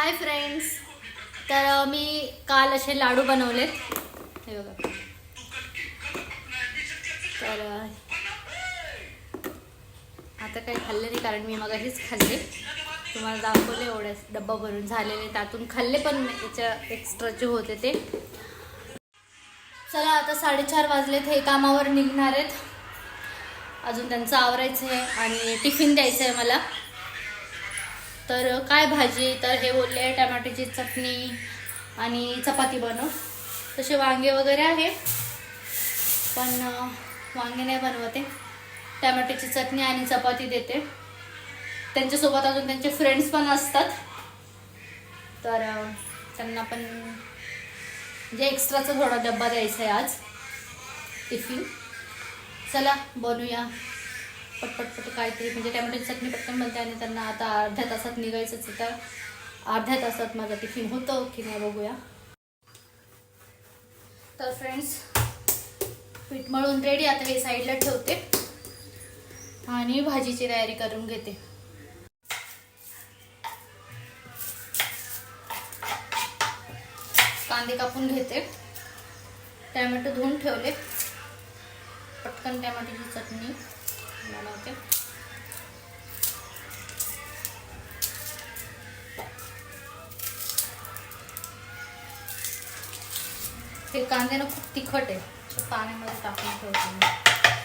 Hi friends तर मी काल असे लाडू बनवलेत. हे बघा. तर आता काही खाल्ले नाही कारण मी मग खाल्ले. तुम्हाला दाखवले एवढे डब्बा भरून झालेले. त्यातून खाल्ले पण याच्या एक्स्ट्राचे होते ते. चला आता साडेचार वाजलेत. हे कामावर निघणार आहेत. अजून त्यांचं आवरायचं आहे आणि टिफिन द्यायचं आहे मला. तर काय भाजी? तर हे बोलले टमाट्याची चटणी आणि चपाती बनव. तसे वांगे वगैरे आहे. पण वांगे नाही बनवते. टमाट्याची चटणी आणि चपाती देते. त्यांच्यासोबत अजून त्यांचे फ्रेंड्स पण असतात. तर त्यांना पण म्हणजे एक्स्ट्राचा थोडा डब्बा द्यायचा आहे आज. टिफिन चला बनूया. पटपटपट काहीतरी म्हणजे टॅमॅटोची चटणी पटकन बनते आणि त्यांना आता अर्ध्या तासात निघायचंच तर अर्ध्या तासात माझा टिफिन होतो की नाही बघूया. तर फ्रेंड्स पीठ मळून रेडी आता हे साईडला ठेवते. आणि भाजीची तयारी करून घेते. कांदे कापून घेते. टॅमॅटो धुवून ठेवले. पटकन टॅमॅटोची चटणी. बनवते. हे कांदे ना खूप तिखट आहे. ते पाण्यामध्ये टाकून ठेवते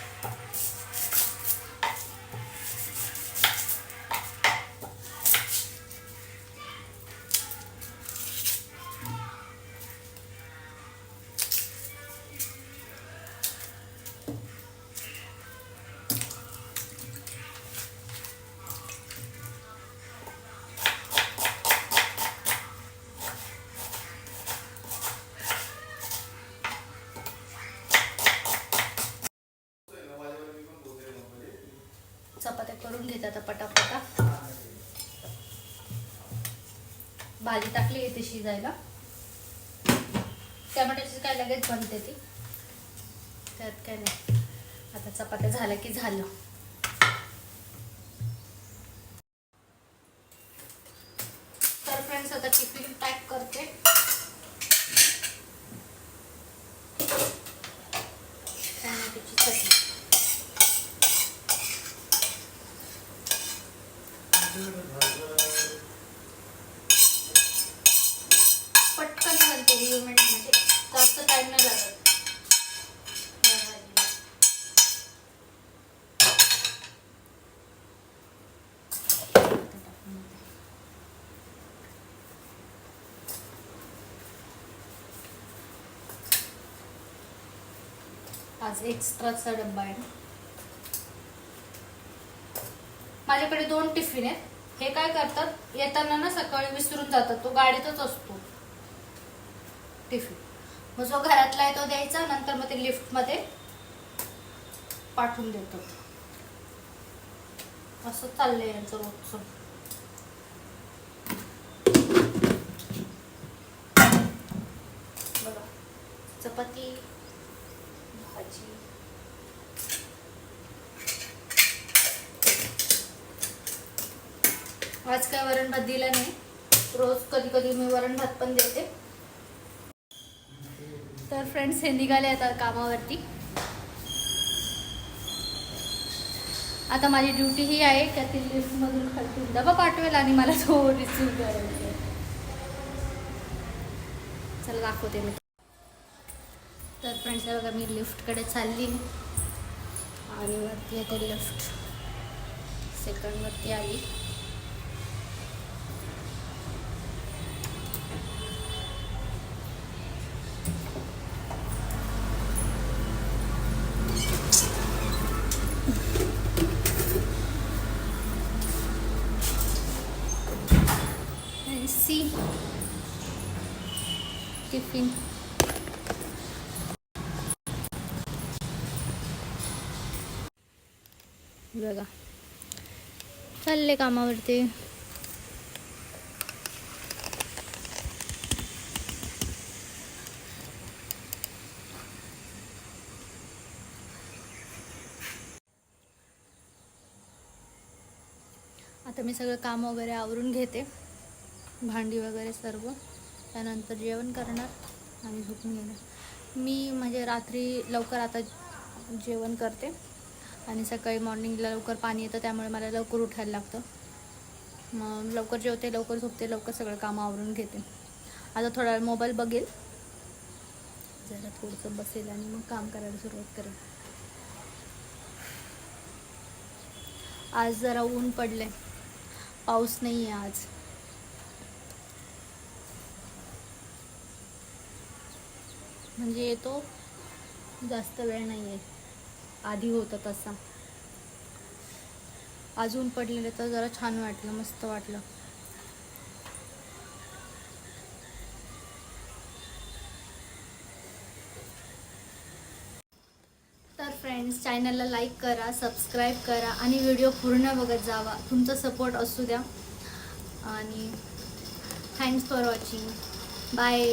करून घेते आता पटापटा. भाजी टाकली येते शिजायला. टॅमॅटोची काय लगेच बनते ती. त्यात काय नाही. आता चपात्या झाल्या की झालं. तर फ्रेंड्स आता टिफिन पॅक करते टॅमॅटोची चटणी पटकन बनते वीस मिनिट म्हणजे जास्त टाईम नाही लागत. आज एक्स्ट्राचा डब्बा आहे. माझ्याकडे दोन टिफिन आहेत. हे काय करतात? येताना ना सकाळी विसरून जातात. तो गाडीतच असतो. टिफिन. मग जो घरातला आहे तो द्यायचा नंतर मग ते लिफ्टमध्ये पाठवून देतात. असं चाललंय यांचं रोजचं. चपाती भाजी. आज काय वरण भात दिला नाही. रोज कधी कधी मी वरण भात पण देते. तर फ्रेंड्स हे निघाले आता कामावरती. आता माझी ड्युटी ही आहे का ती लिफ्टमधून खालतून डबा पाठवेल आणि मला तो रिसिव्ह करायचा चला दाखवते मी. तर फ्रेंड्स बघा मी लिफ्टकडे चालली. आणि वरती येते लिफ्ट सेकंडवरती आली. टिफिन बघा. चालले कामावरती. आता मी सगळं काम वगैरे आवरून घेते. भांडी वगैरे सर्व. त्यानंतर जेवण करणार आणि झोपून घेणार. मी म्हणजे रात्री लवकर आता जेवण करते आणि सकाळी मॉर्निंगला लवकर पाणी येतं त्यामुळे मला लवकर उठायला लागतं. मग लवकर जेवते लवकर झोपते लवकर सगळं कामं आवरून घेते. आता थोडा वेळ मोबाईल बघेल. जरा थोडंसं बसेल आणि मग काम करायला सुरुवात करेल. आज जरा ऊन पडले पाऊस नाही आहे आज. म्हणजे येतो. जास्त वेळ नाही आहे आधी होता तसा. अजून पडलेलं तर जरा छान वाटलं मस्त वाटलं. तर फ्रेंड्स चॅनलला लाईक करा सबस्क्राईब करा आणि व्हिडिओ पूर्ण बघत जावा. तुमचा सपोर्ट असू द्या. आणि थँक्स फॉर वॉचिंग बाय